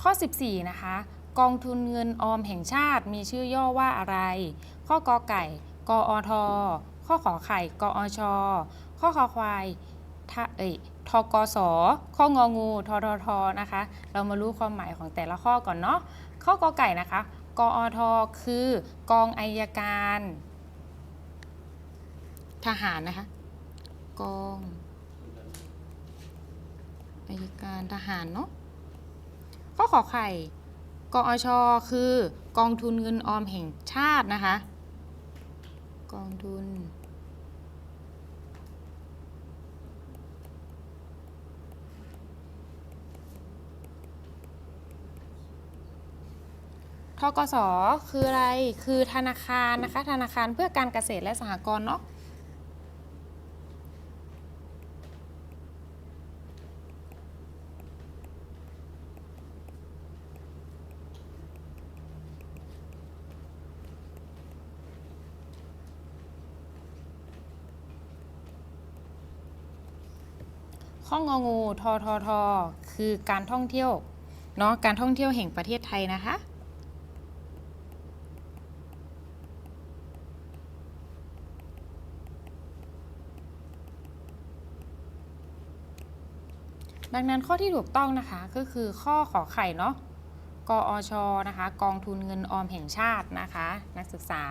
ข้อ 14 นะคะ กองทุนเงินออมแห่งชาติมีชื่อย่อว่าอะไร ข้อกอไก่ กออทข้อขอไข่ กออชข้อคอควายทเอ้ยทกสข้ององูทททนะคะ เรามารู้ความหมายของแต่ละข้อก่อนเนาะ ข้อกอไก่นะคะ กอทคือกองอายการ ทหารนะคะ กองอายการทหารเนาะ ข้อขอไข่ กอชอคือกองทุนเงินออมแห่งชาตินะคะ กองทุน ทกสคืออะไร คือธนาคารนะคะ ธนาคารเพื่อการเกษตรและสหกรณ์เนาะ ข้ององูทอทอทอคือการท่องเที่ยวเนาะการท่องเที่ยวแห่งประเทศไทยนะคะดังนั้นข้อที่ถูกต้องนะคะก็คือข้อขอไข่เนาะ กอชนะคะ กองทุนเงินออมแห่งชาตินะคะ นักศึกษา